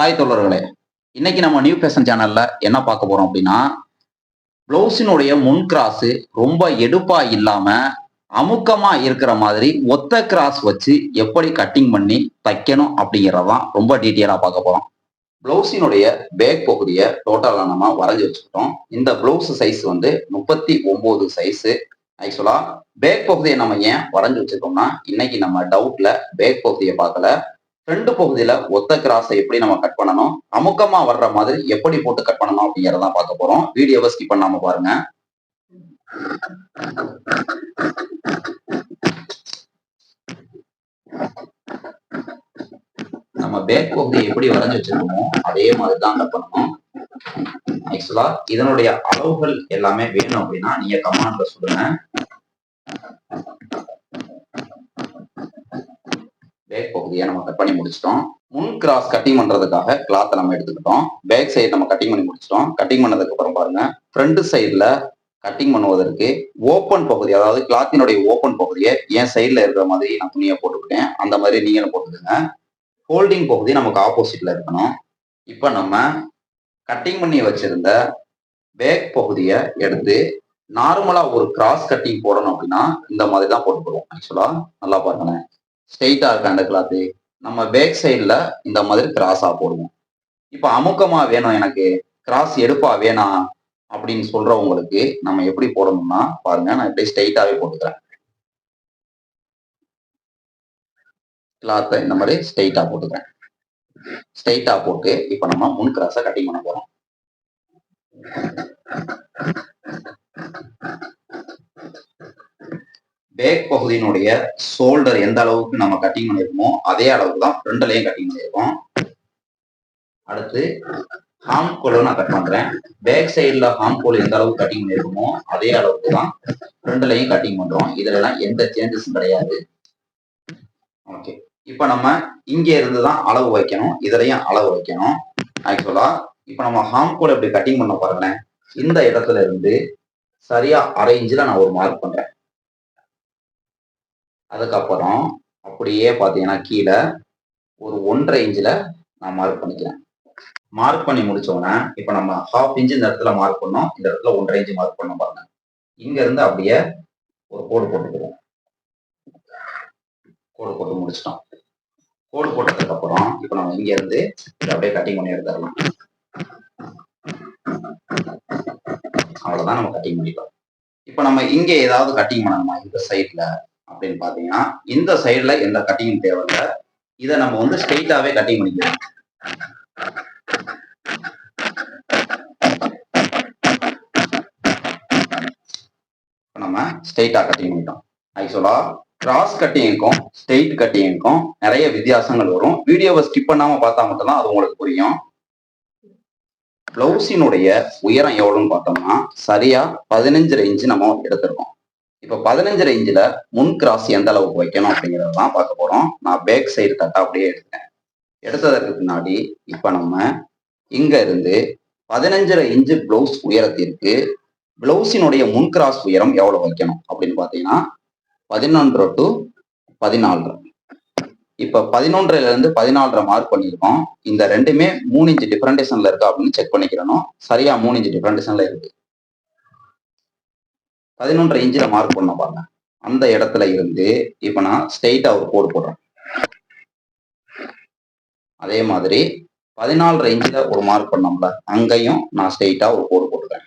Hi தோழர்களே. இன்னைக்கு நம்ம நியூ ஃபேஷன் சேனல்ல என்ன பார்க்க போறோம் அப்படின்னா பிளவுஸினுடைய முன் கிராஸ் ரொம்ப எடுப்பா இல்லாம அமுக்கமா இருக்கிற மாதிரி ஒத்த கிராஸ் வச்சு எப்படி கட்டிங் பண்ணி தைக்கணும் அப்படிங்கிறதான் ரொம்ப டீட்டெயிலா பார்க்க போறோம். பிளவுஸினுடைய பேக் பகுதியை டோட்டலாக நம்ம வரைஞ்சி வச்சுக்கிட்டோம். இந்த பிளவுஸ் சைஸ் வந்து முப்பத்தி ஒன்பது சைஸ் ஆக்சுவலா பேக் பகுதியை நம்ம ஏன் வரைஞ்சி வச்சிருக்கோம்னா இன்னைக்கு நம்ம டவுட்ல பேக் பகுதியை பார்க்கல. ஃப்ரண்ட் பகுதியில ஒத்த கிராஸை எப்படி நம்ம கட் பண்ணணும்? அமுக்கமா வர்ற மாதிரி எப்படி போட்டு கட் பண்ணணும் அப்படிங்கறத பார்க்க போறோம். வீடியோவை ஸ்கிப் பண்ணாம பாருங்க. நம்ம பேக் பகுதியை எப்படி வரைஞ்சு வச்சிருக்கோமோ அதே மாதிரி தான் கட் பண்ணணும். ஆக்சுவலா இதனுடைய அளவுகள் எல்லாமே வேணும் அப்படின்னா நீங்க கமாண்ட்ல சொல்லுங்க. பேக் பகுதியை நம்ம கட் பண்ணி முடிச்சிட்டோம். முன் கிராஸ் கட்டிங் பண்றதுக்காக கிளாத்தை நம்ம எடுத்துக்கிட்டோம். பேக் சைடு நம்ம கட்டிங் பண்ணி முடிச்சிட்டோம். கட்டிங் பண்ணதுக்கு அப்புறம் பாருங்க ஃப்ரண்ட் சைடுல கட்டிங் பண்ணுவதற்கு ஓப்பன் பகுதி அதாவது கிளாத்தினுடைய ஓப்பன் பகுதியை என் சைடில் இருக்கிற மாதிரி நான் துணியை போட்டுக்கிட்டேன். அந்த மாதிரி நீங்களும் போட்டுக்கோங்க. ஹோல்டிங் பகுதி நமக்கு ஆப்போசிட்ல இருக்கணும். இப்போ நம்ம கட்டிங் பண்ணி வச்சிருந்த பேக் பகுதியை எடுத்து நார்மலாக ஒரு கிராஸ் கட்டிங் போடணும் அப்படின்னா இந்த மாதிரி தான் போட்டு ஆக்சுவலாக நல்லா பாருங்களேன். ஸ்ட்ரெயிட்டா இருக்க அந்த கிளாத்து நம்ம பேக் சைடில் இந்த மாதிரி கிராஸா போடுவோம். இப்போ அமுக்கமா வேணும் எனக்கு கிராஸ் எடுப்பா வேணாம் அப்படின்னு சொல்றவங்களுக்கு நம்ம எப்படி போடணும்னா பாருங்க நான் இப்படி ஸ்ட்ரெயிட்டாவே போட்டுக்கிறேன். கிளாத்தை இந்த மாதிரி ஸ்ட்ரெயிட்டா போட்டுக்கிறேன். ஸ்ட்ரெயிட்டா போட்டு இப்போ நம்ம முன் கிராஸை கட்டிங் பண்ண போறோம். பேக் பகுதியினுடைய ஷோல்டர் எந்த அளவுக்கு நம்ம கட்டிங் பண்ணியிருக்கோமோ அதே அளவுக்கு தான் ஃப்ரண்ட்லையும் கட்டிங் பண்ணியிருக்கோம். அடுத்து ஹாம் கோலோ நான் கட் பண்றேன். பேக் சைடில் ஹாம் கோல் எந்த அளவுக்கு கட்டிங் பண்ணியிருக்கோமோ அதே அளவுக்கு தான் ஃப்ரண்ட்லையும் கட்டிங் பண்றோம். இதுலலாம் எந்த சேஞ்சஸும் கிடையாது. ஓகே இப்போ நம்ம இங்கே இருந்து தான் அளவு வைக்கணும். இதுலையும் அளவு வைக்கணும். ஆக்சுவலா இப்போ நம்ம ஹாம் கோல் எப்படி கட்டிங் பண்ண பாருங்களேன் இந்த இடத்துல இருந்து சரியா அரை இன்ச்சில் நான் ஒரு மார்க் பண்றேன். அதுக்கப்புறம் அப்படியே பார்த்தீங்கன்னா கீழே ஒரு ஒன்றரை இன்ச்சில் நான் மார்க் பண்ணிக்கிறேன். மார்க் பண்ணி முடிச்சோடனே இப்போ நம்ம ஹாஃப் இன்ச் இந்த இடத்துல மார்க் பண்ணோம். இந்த இடத்துல ஒன்றரை இன்ச்சு மார்க் பண்ணோம் பாருங்க. இங்க இருந்து அப்படியே ஒரு கோடு போட்டுக்கிறோம். கோடு போட்டு முடிச்சிட்டோம். கோடு போட்டதுக்கு அப்புறம் இப்போ நம்ம இங்க இருந்து இதை அப்படியே கட்டிங் பண்ணி எடுத்துடலாம். அவ்வளவுதான் நம்ம கட்டிங் பண்ணிக்கலாம் இப்போ நம்ம இங்க ஏதாவது கட்டிங் பண்ணணுமா? இந்த சைட்ல அப்படின்னு பாத்தீங்கன்னா இந்த சைடுல எந்த கட்டிங் தேவையில்ல இதை நம்ம வந்து ஸ்ட்ரெயிட்டாவே கட்டிங் பண்ணிக்கலாம். நம்ம ஸ்ட்ரெயிட்டா கட்டிங் பண்ணிட்டோம். ஆக்சுவலா கிராஸ் கட்டிங்க்கும் ஸ்ட்ரெயிட் கட்டிங்க்கும் நிறைய வித்தியாசங்கள் வரும். வீடியோவை ஸ்கிப் பண்ணாம பார்த்தா மட்டும்தான் அது உங்களுக்கு புரியும். பிளவுஸினுடைய உயரம் எவ்வளோன்னு பார்த்தோம்னா சரியா பதினஞ்சு இன்ச்சு நம்ம எடுத்திருக்கோம். இப்போ பதினஞ்சு ரேஞ்சில் முன் கிராஸ் எந்த அளவுக்கு வைக்கணும் அப்படிங்கிறதெல்லாம் பார்க்க போகிறோம் நான் பேக் சைடு தட்டா அப்படியே எடுத்தேன். எடுத்ததற்கு பின்னாடி இப்போ நம்ம இங்கே இருந்து பதினஞ்சரை இன்ச்சு பிளவுஸ் உயரத்திற்கு பிளவுஸினுடைய முன் கிராஸ் உயரம் எவ்வளோ வைக்கணும் அப்படின்னு பார்த்தீங்கன்னா பதினொன்று டு பதினாலு. இப்போ பதினொன்றுலேருந்து பதினாலரை மார்க் பண்ணியிருக்கோம். இந்த ரெண்டுமே மூணு இன்ச்சு டிஃப்ரெண்டேஷனில் இருக்கா அப்படின்னு செக் பண்ணிக்கிறணும். சரியா மூணு இன்ச்சு டிஃப்ரெண்டேஷனில் இருக்குது பதினொன்று இன்ச்சில் மார்க் பண்ண பாருங்க. அந்த இடத்துல இருந்து இப்போ நான் ஸ்ட்ரெயிட்டா ஒரு கோடு போடுறேன். அதே மாதிரி பதினாலரை ரேஞ்சில் ஒரு மார்க் பண்ணோம்ல அங்கேயும் நான் ஸ்ட்ரெயிட்டா ஒரு கோடு போட்டுக்கிறேன்.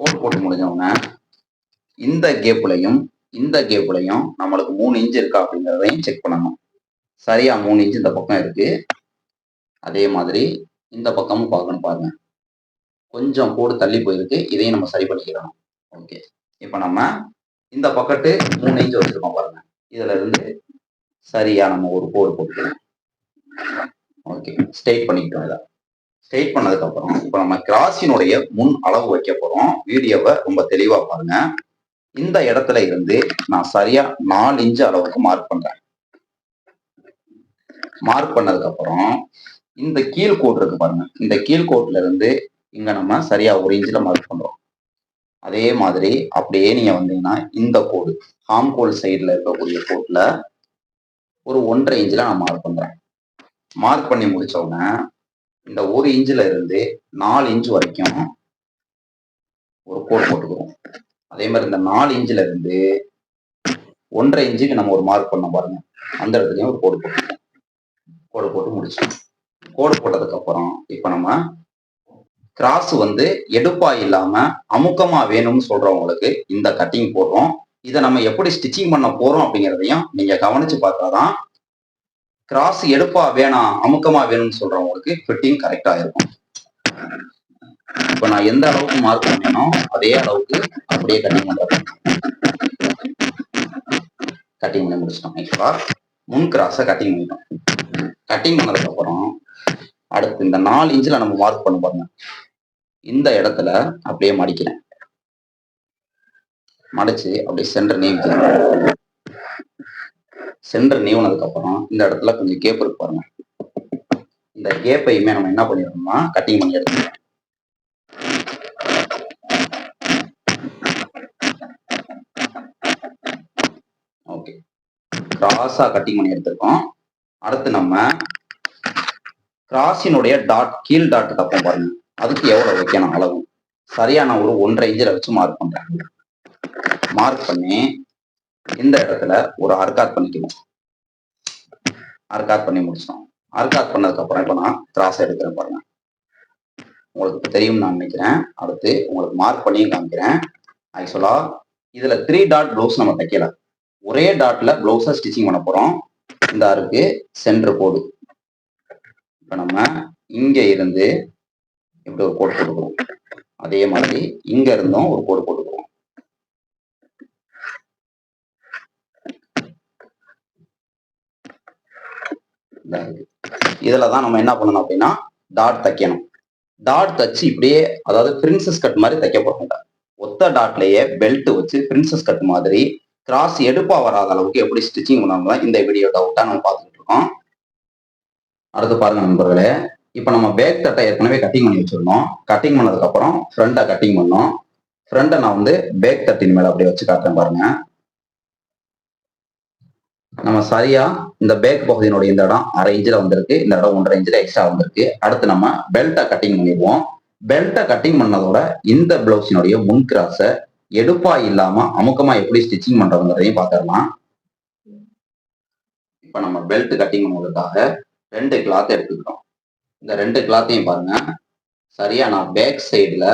கோடு போட்டு முடிஞ்சோடனே இந்த கேப்லையும் இந்த கேப்லையும் நம்மளுக்கு மூணு இன்ச் இருக்கா அப்படிங்கிறதையும் செக் பண்ணணும். சரியா மூணு இன்ச் இந்த பக்கம் இருக்கு. அதே மாதிரி இந்த பக்கமும் பார்க்கணும் பாருங்க. கொஞ்சம் கோடு தள்ளி போயிருக்கு. இதையும் நம்ம சரி பண்ணிக்கிறோம் ஓகே. இப்போ நம்ம இந்த பக்கத்து மூணு இன்ச் வச்சிருக்கோம் பாருங்க. இதுல இருந்து சரியா நம்ம ஒரு கோடு போட்டுக்கலாம். ஓகே. ஸ்ட்ரெயிட் பண்ணிக்கிட்டோம் இதை. ஸ்ட்ரெயிட் பண்ணதுக்கு அப்புறம் இப்போ நம்ம கிராஸினுடைய முன் அளவு வைக்க போகிறோம் வீடியோவை ரொம்ப தெளிவா பாருங்க. இந்த இடத்துல இருந்து நான் சரியா நாலு இன்ச்சு அளவுக்கு மார்க் பண்றேன். மார்க் பண்ணதுக்கு அப்புறம் இந்த கீழ் கோட் இருக்கு பாருங்க. இந்த கீழ் கோட்ல இருந்து இங்க நம்ம சரியா ஒரு இன்ச்சில் மார்க் பண்றோம். அதே மாதிரி அப்படியே நீங்க வந்தீங்கன்னா இந்த கோடு ஹாம் கோல் சைடில் இருக்கக்கூடிய கோட்ல ஒரு ஒன்றரை இன்ச்சில் நான் மார்க் பண்றேன். மார்க் பண்ணி முடிச்ச உடனே இந்த ஒரு இன்ச்சில் இருந்து நாலு இன்ச் வரைக்கும் ஒரு கோடு போட்டுக்கிறோம். அதே மாதிரி இந்த நாலு இன்ச்சில் இருந்து ஒன்றரை இன்ச்சுக்கு நம்ம ஒரு மார்க் பண்ண பாருங்க. அந்த இடத்துலயும் ஒரு கோடு போட்டுக்கிறோம். கோடு போட்டு முடிச்சோம் கோடு போட்டதுக்கு அப்புறம் இப்போ நம்ம கிராஸ் வந்து எடுப்பா இல்லாம அமுக்கமா வேணும்னு சொல்றவங்களுக்கு இந்த கட்டிங் போடுறோம். இதை நம்ம எப்படி ஸ்டிச்சிங் பண்ண போறோம் அப்படிங்கிறதையும் நீங்க கவனிச்சு பார்த்தாதான் கிராஸ் எடுப்பா வேணாம் அமுக்கமா வேணும்னு சொல்றவங்களுக்கு ஃபிட்டிங் கரெக்டா இருக்கும். இப்போ நான் எந்த அளவுக்கு மார்க் பண்ணேனோ அதே அளவுக்கு அப்படியே கட்டிங் பண்றேன். கட்டிங் பண்ணி முடிச்சிட்டோம். ஆக்சுவலா முன் கிராஸை கட்டிங் பண்ணிட்டோம். கட்டிங் பண்ணதுக்கு அப்புறம் அடுத்து இந்த நாலு இன்ச்சில் நம்ம மார்க் பண்ண பாருங்க. இந்த இடத்துல அப்படியே மடிக்கிறேன். மடிச்சு அப்படியே சென்டர் நீவிக்கிறேன் சென்டர் நீவினதுக்கு அப்புறம் இந்த இடத்துல கொஞ்சம் கேப் இருக்கு பாருங்க. இந்த கேப்பையுமே நம்ம என்ன பண்ணிடணும்னா கட்டிங் பண்ணி எடுத்துக்கலாம். ஓகே கிராஸா கட்டிங் பண்ணி எடுத்திருக்கோம். அடுத்து நம்ம கிராஸினுடைய டாட் கீழ் டாட் தப்போம் பாருங்க. அதுக்கு எவ்வளவு வைக்கணும்? அளவு. சரியான ஒரு ஒன்றரை இன்ச்சில் வச்சு மார்க் பண்றேன். மார்க் பண்ணி இந்த இடத்துல ஒரு அர்காத் பண்ணிக்கணும். அர்காத் பண்ணி முடிச்சோம் அர்காத் பண்ணதுக்கு அப்புறம் இப்போ நான் கிராஸ் எடுக்கிறேன் பாருங்க. உங்களுக்கு இப்ப தெரியும் நான் நினைக்கிறேன். அடுத்து உங்களுக்கு மார்க் பண்ணியும் காமிக்கிறேன். ஆக்சுவலா இதுல த்ரீ டாட் ப்ளவுஸ் நம்ம தைக்கல. ஒரே டாட்ல ப்ளவுஸை ஸ்டிச்சிங் பண்ண போறோம். இந்த அருக்கு சென்டர் போடு. இப்போ நம்ம இங்க இருந்து இப்படி ஒரு கோடு போட்டுக்கிறோம் அதே மாதிரி இங்க இருந்தும் ஒரு கோடு போட்டுக்கிறோம் இதுலதான் இதுல தான் நம்ம என்ன பண்ணணும் அப்படின்னா டாட் தைக்கணும். டாட் தச்சு இப்படியே அதாவது பிரின்சஸ் கட் மாதிரி தைக்க போறாங்க ஒத்த டாட்லயே பெல்ட் வச்சு பிரின்சஸ் கட் மாதிரி கிராஸ் எடுப்பா வராத அளவுக்கு எப்படி ஸ்டிச்சிங் பண்ணாங்க இந்த வீடியோ டவுட்டா நம்ம பார்த்துட்டு இருக்கோம். அடுத்து பாருங்க நண்பர்களே. இப்போ நம்ம பேக் தட்டை ஏற்கனவே கட்டிங் பண்ணி வச்சிருந்தோம். கட்டிங் பண்ணதுக்கு அப்புறம் ஃப்ரண்ட்டை கட்டிங் பண்ணோம். ஃப்ரண்ட்டை நான் வந்து பேக் தட்டின் மேல அப்படியே வச்சு காட்டுறேன் பாருங்க. நம்ம சரியா இந்த பேக் பகுதியினுடைய இந்த இடம் அரை இன்ச்சில் வந்திருக்கு. இந்த இடம் ஒன்றரை இன்ச்சில் எக்ஸ்ட்ரா வந்திருக்கு. அடுத்து நம்ம பெல்ட்டை கட்டிங் பண்ணிடுவோம். பெல்ட்டை கட்டிங் பண்ணதோட இந்த பிளவுஸினுடைய முன் கிராஸை எடுப்பா இல்லாம அமுக்கமா எப்படி ஸ்டிச்சிங் பண்றதுங்கிறதையும் பார்த்துடலாம். இப்போ நம்ம பெல்ட் கட்டிங் பண்ணுவதற்காக ரெண்டு கிளாத் எடுத்துக்கிறோம். இந்த ரெண்டு கிளாத்தையும் பாருங்க. சரியா நான் பேக் சைடில்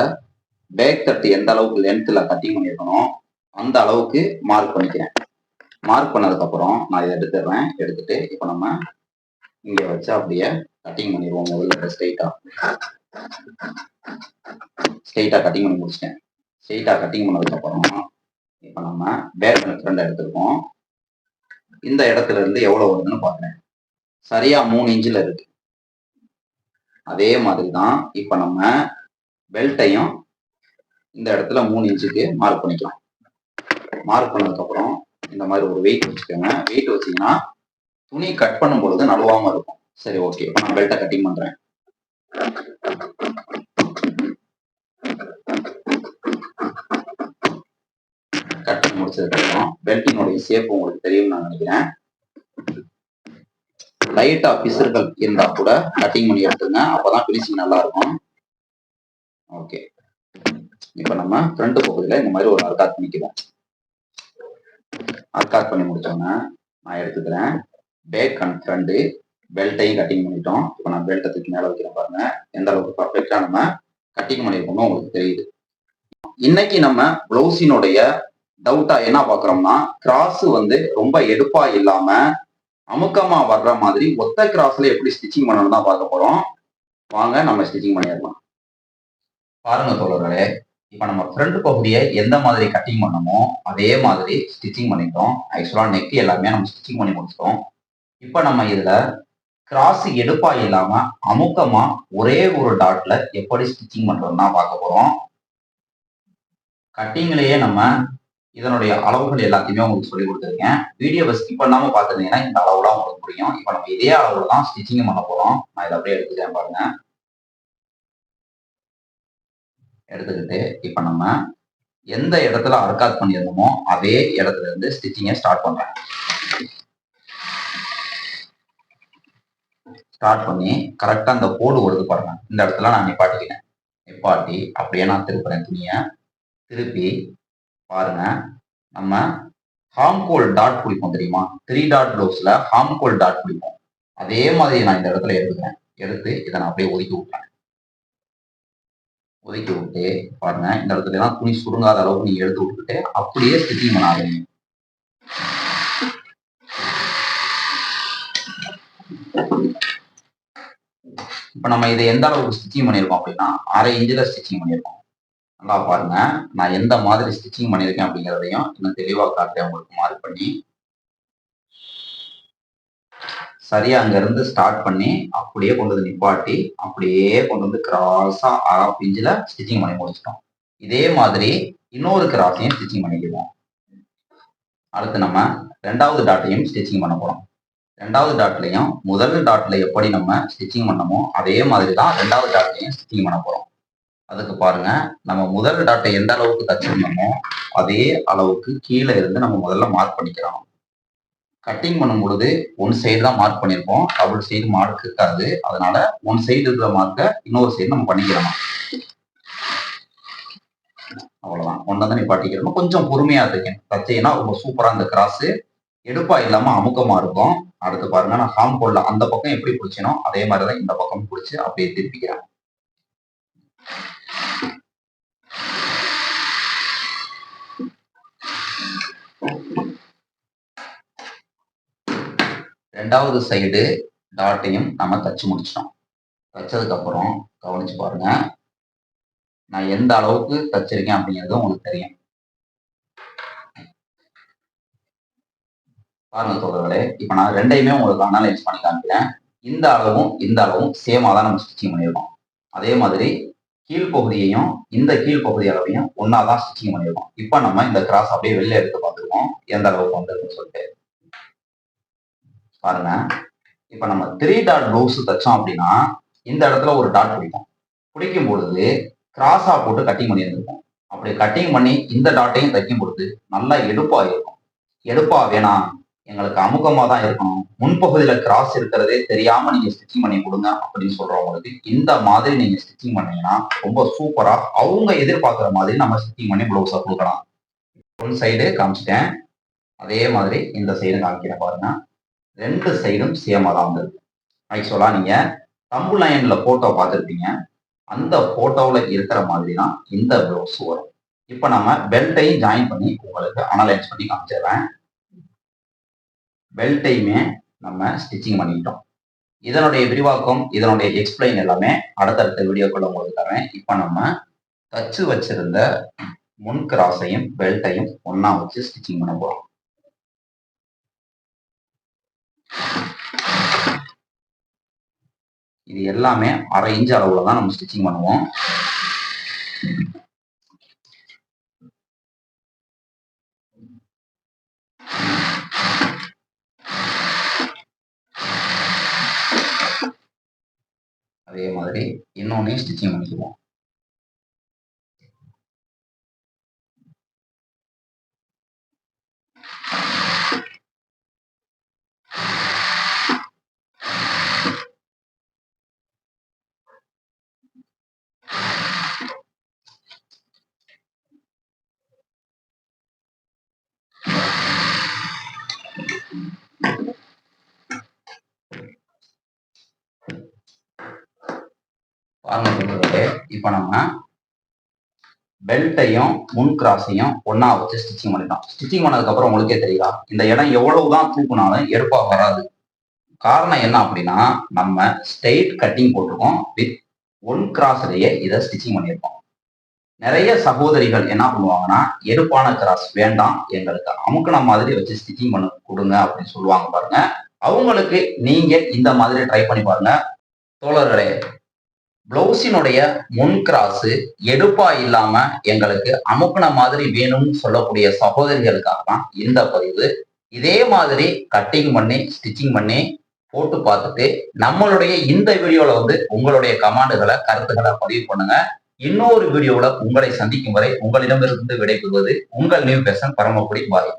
பேக் தட்டு எந்த அளவுக்கு லென்த்தில் கட்டிங் பண்ணியிருக்கணும் அந்த அளவுக்கு மார்க் பண்ணிக்கிறேன். மார்க் பண்ணதுக்கப்புறம் நான் இதை எடுத்துடுறேன். எடுத்துட்டு இப்போ நம்ம இங்கே வச்சு அப்படியே கட்டிங் பண்ணிடுவோம் முதல்ல ஸ்ட்ரெயிட்டாக ஸ்ட்ரெயிட்டாக கட்டிங் பண்ணி முடிச்சிட்டேன். ஸ்ட்ரெயிட்டாக கட்டிங் பண்ணதுக்கப்புறம் இப்போ நம்ம பேக் ஃப்ரண்ட் எடுத்துருக்கோம். இந்த இடத்துல இருந்து எவ்வளோ வருதுன்னு பார்க்குறேன் சரியா மூணு இன்ச்சில் இருக்கு. அதே மாதிரி தான் இப்போ நம்ம பெல்ட்டையும் இந்த இடத்துல மூணு இன்ச்சுக்கு மார்க் பண்ணிக்கலாம். மார்க் பண்ணதுக்கப்புறம் இந்த மாதிரி ஒரு வெயிட் வச்சுக்கோங்க. வெயிட் வச்சீங்கன்னா துணி கட் பண்ணும் பொழுது நழுவாம இருக்கும். சரி ஓகே இப்போ நான் பெல்ட்டை கட்டிங் பண்றேன். கட் பண்ணி முடிச்சதுக்கப்புறம் பெல்ட்டினுடைய ஷேப் உங்களுக்கு தெரியும் நான் நினைக்கிறேன். லைட்டா பிசுறுகள் இருந்தா கூட கட்டிங் பண்ணி எடுத்துங்க. அப்பதான் பினிஷிங் நல்லா இருக்கும் ஓகே இப்போ நம்ம ஃப்ரண்ட் பகுதியில இந்த மாதிரி ஒரு அர்காத் பண்ணிக்கிறோம் அர்காத் பண்ணி முடிச்சோன்னா நான் எடுத்துக்கிறேன். பேக் அண்ட் ஃப்ரண்ட்டு பெல்ட்டையும் கட்டிங் பண்ணிட்டோம். இப்போ நான் பெல்ட்டை தூக்கி மேலே வைக்கிறேன் பாருங்க. எந்த அளவுக்கு பர்ஃபெக்டா நம்ம கட்டிங் பண்ணியிருக்கோமோ உங்களுக்கு தெரியுது. இன்னைக்கு நம்ம பிளவுஸினுடைய டவுட்டா என்ன பாக்குறோம்னா கிராஸ் வந்து ரொம்ப எடுப்பா இல்லாம அமுக்கமா வர்ற மாதிரி ஒத்த கிராஸ்ல எப்படி ஸ்டிச்சிங் பண்ணணும் தான் பார்க்க போறோம். வாங்க நம்ம ஸ்டிச்சிங் பண்ணிடலாம். பாருங்க தோழர்களே இப்போ நம்ம ஃப்ரண்ட் பகுதியை எந்த மாதிரி கட்டிங் பண்ணமோ அதே மாதிரி ஸ்டிச்சிங் பண்ணிட்டோம். ஆக்சுவலாக நெக் எல்லாமே நம்ம ஸ்டிச்சிங் பண்ணி முடிச்சிட்டோம். இப்போ நம்ம இதுல கிராஸ் எடுப்பா இல்லாம அமுக்கமா ஒரே ஒரு டாட்ல எப்படி ஸ்டிச்சிங் பண்றோம்னா பார்க்க போறோம். கட்டிங்லயே நம்ம இதனுடைய அளவுகள் எல்லாத்தையுமே உங்களுக்கு சொல்லி கொடுத்துருக்கேன். வீடியோவை ஸ்கிப் பண்ணாம பார்த்துருந்தீங்கன்னா இந்த அளவுலாம் உங்களுக்கு புரியும். இப்போ நம்ம இதே அளவுல தான் ஸ்டிச்சிங் பண்ண போறோம். நான் இதை அப்படியே எடுத்துக்கிறேன் பாருங்க. எடுத்துக்கிட்டு இப்போ நம்ம எந்த இடத்துல அர்க்காத் பண்ணியிருந்தோமோ அதே இடத்துல இருந்து ஸ்டிச்சிங்கை ஸ்டார்ட் பண்றேன் ஸ்டார்ட் பண்ணி கரெக்டா அந்த கோடு வருது பாருங்க. இந்த இடத்துல நான் நிப்பாட்டிக்கிறேன் நிப்பாட்டி அப்படியே நான் திருப்புறேன் துணியை. திருப்பி பாருங்க. நம்ம ஹாம்கோல் டாட் பிடிப்போம் தெரியுமா? த்ரீ டாட் ப்ளவுஸ்ல ஹாம்கோல் டாட் பிடிப்போம் அதே மாதிரி நான் இந்த இடத்துல எடுத்துக்கிறேன். எடுத்து இதை நான் அப்படியே ஒதுக்கி விட்டுறேன். ஒதுக்கி விட்டு பாருங்க. இந்த இடத்துல எல்லாம் துணி சுருங்காத அளவுக்கு நீங்க எடுத்து விட்டுட்டு அப்படியே ஸ்டிச்சிங் பண்ண ஆரம்பிங்க. இப்போ நம்ம இதை எந்த அளவுக்கு ஸ்டிச்சிங் பண்ணியிருக்கோம் அப்படின்னா அரை இன்ச்சில் ஸ்டிச்சிங் பண்ணியிருக்கோம். நல்லா பாருங்க. நான் எந்த மாதிரி ஸ்டிச்சிங் பண்ணியிருக்கேன் அப்படிங்கிறதையும் இன்னும் தெளிவாக காட்டுறேன். உங்களுக்கு மார்க் பண்ணி. சரியா அங்கிருந்து ஸ்டார்ட் பண்ணி அப்படியே கொண்டு வந்து நிப்பாட்டி அப்படியே கொண்டு வந்து கிராஸா ஆஃப் இன்ச்சில் ஸ்டிச்சிங் பண்ணி முடிச்சிட்டோம். இதே மாதிரி இன்னொரு கிராஸையும் ஸ்டிச்சிங் பண்ணிக்குவோம் அடுத்து நம்ம ரெண்டாவது டாட்டையும் ஸ்டிச்சிங் பண்ண போகிறோம் ரெண்டாவது டாட்லையும் முதல் டாட்ல எப்படி நம்ம ஸ்டிச்சிங் பண்ணமோ அதே மாதிரி தான் ரெண்டாவது டாட்லையும் ஸ்டிச்சிங் பண்ண போகிறோம் அதுக்கு பாருங்க நம்ம முதல் டாட்டை எந்த அளவுக்கு தச்சிருந்தோமோ அதே அளவுக்கு கீழே இருந்து நம்ம முதல்ல மார்க் பண்ணிக்கிறோம். கட்டிங் பண்ணும் பொழுது ஒன் சைடு தான் மார்க் பண்ணியிருப்போம். டபுள் சைடு மார்க் இருக்காது. அதனால ஒன் சைடு இருக்கிற மார்க்கை இன்னொரு சைடு நம்ம பண்ணிக்கிறோம்? அவ்வளவுதான். ஒன்றா தான் நிப்பாட்டிக்கிறோம் கொஞ்சம் பொறுமையா இருக்கேன் தச்சைன்னா ரொம்ப சூப்பரா இந்த கிராஸ் எடுப்பா இல்லாம அமுக்கமா இருக்கும். அடுத்து பாருங்க நான் ஹாம் போடல. அந்த பக்கம் எப்படி பிடிச்சனோ அதே மாதிரி தான் இந்த பக்கம் பிடிச்சி அப்படியே திருப்பிக்கிறேன். ரெண்டாவது சைடு டாட்டையும் நம்ம தச்சு முடிச்சிட்டோம். தச்சதுக்கு அப்புறம் கவனிச்சு பாருங்க. நான் எந்த அளவுக்கு தச்சிருக்கேன் அப்படிங்கிறது உங்களுக்கு தெரியும். பாருங்க தோழர்களே இப்ப நான் ரெண்டையுமே உங்களுக்கு அனலைஸ் பண்ணி காமிக்கிறேன். இந்த அளவும் இந்த அளவும் சேமா தான் நம்ம ஸ்டிச்சிங் பண்ணியிருக்கோம். அதே மாதிரி கீழ்ப்பகுதியையும் இந்த கீழ்ப்பகுதி அளவையும் ஒன்னா தான் ஸ்டிச்சிங் பண்ணியிருக்கோம். இப்போ நம்ம இந்த கிராஸ் அப்படியே வெளில எடுத்து இருக்கும். எந்த அளவுக்கு வந்ததுன்னு சொல்லிட்டு. பாருங்க. இப்ப நம்ம த்ரீ டாட் ப்ளவுஸ் தைச்சோம் அப்படின்னா இந்த இடத்துல ஒரு டாட் பிடிக்கும். பிடிக்கும் பொழுது கிராஸா போட்டு கட்டிங் பண்ணியிருந்திருக்கும் அப்படி கட்டிங் பண்ணி இந்த டாட்டையும் தைக்கும் பொழுது நல்லா எடுப்பா இருக்கும். எடுப்பா வேணாம் எங்களுக்கு அமுகமா தான் இருக்கணும். முன்பகுதியில கிராஸ் இருக்கிறதே தெரியாம நீங்க ஸ்டிச்சிங் பண்ணி கொடுங்க அப்படின்னு சொல்றவங்களுக்கு இந்த மாதிரி நீங்க ஸ்டிச்சிங் பண்ணீங்கன்னா ரொம்ப சூப்பரா அவங்க எதிர்பார்க்குற மாதிரி நம்ம ஸ்டிச்சிங் பண்ணி ப்ளவுஸை கொடுக்கலாம். ஒன் சைடு காமிச்சிட்டேன். அதே மாதிரி இந்த சைடு காமிக்கிறேன் பாருங்க. ரெண்டு சைடும் சேமாக தான் வந்துருக்கு. ஆக்சுவலாக நீங்கள் தம்பு லைனில் ஃபோட்டோ பார்த்துருப்பீங்க. அந்த ஃபோட்டோவில் இருக்கிற மாதிரி தான் இந்த ப்ளவுஸ் வரும். இப்போ நம்ம பெல்ட்டையும் ஜாயின் பண்ணி உங்களுக்கு அனலைஸ் பண்ணி காமிச்சிடுறேன். பெல்ட்டையுமே நம்ம ஸ்டிச்சிங் பண்ணிக்கிட்டோம். இதனுடைய விரிவாக்கம் இதனுடைய எக்ஸ்பிளைன் எல்லாமே அடுத்தடுத்த வீடியோக்குள்ள உங்களுக்கு தரேன். இப்போ நம்ம தச்சு வச்சிருந்த முன் கிராஸையும் பெல்ட்டையும் ஒன்னா வச்சு ஸ்டிச்சிங் பண்ண போறோம் இது எல்லாமே அரை இன்ச் அளவுல தான் நம்ம ஸ்டிச்சிங் பண்ணுவோம். அதே மாதிரி இன்னொன்னையும் ஸ்டிச்சிங் பண்ணிக்குவோம். பாருங்க இப்போ நம்ம பெல்ட்டையும் முன் கிராஸையும் ஒன்னா வச்சு ஸ்டிச்சிங் பண்ணிட்டோம். ஸ்டிச்சிங் பண்ணதுக்கப்புறம் உங்களுக்கே தெரியல இந்த இடம் எவ்வளவுதான் தூக்குனாலும் எடுப்பா வராது. காரணம் என்ன அப்படின்னா நம்ம ஸ்ட்ரெயிட் கட்டிங் போட்டிருக்கோம். வித் ஒன் கிராஸ்லயே இதை ஸ்டிச்சிங் பண்ணியிருக்கோம். நிறைய சகோதரிகள் என்ன பண்ணுவாங்கன்னா எடுப்பான கிராஸ் வேண்டாம். எங்களுக்கு அமுக்கின மாதிரி வச்சு ஸ்டிச்சிங் பண்ண கொடுங்க அப்படின்னு சொல்லுவாங்க பாருங்க. அவங்களுக்கு நீங்க இந்த மாதிரி ட்ரை பண்ணி பாருங்க. தோழர்களே பிளவுஸினுடைய முன் கிராஸு எடுப்பா இல்லாம எங்களுக்கு அமுக்குன மாதிரி வேணும்னு சொல்லக்கூடிய சகோதரிகளுக்காக தான் இந்த பதிவு. இதே மாதிரி கட்டிங் பண்ணி ஸ்டிச்சிங் பண்ணி போட்டு பார்த்துட்டு நம்மளுடைய இந்த வீடியோல வந்து உங்களுடைய கமாண்டுகளை கருத்துக்களை பதிவு பண்ணுங்க. இன்னொரு வீடியோவில் உங்களை சந்திக்கும் வரை உங்களிடமிருந்து விடைபெறுவது உங்கள் நியூ பேசன் பரமக்குடி பாய்.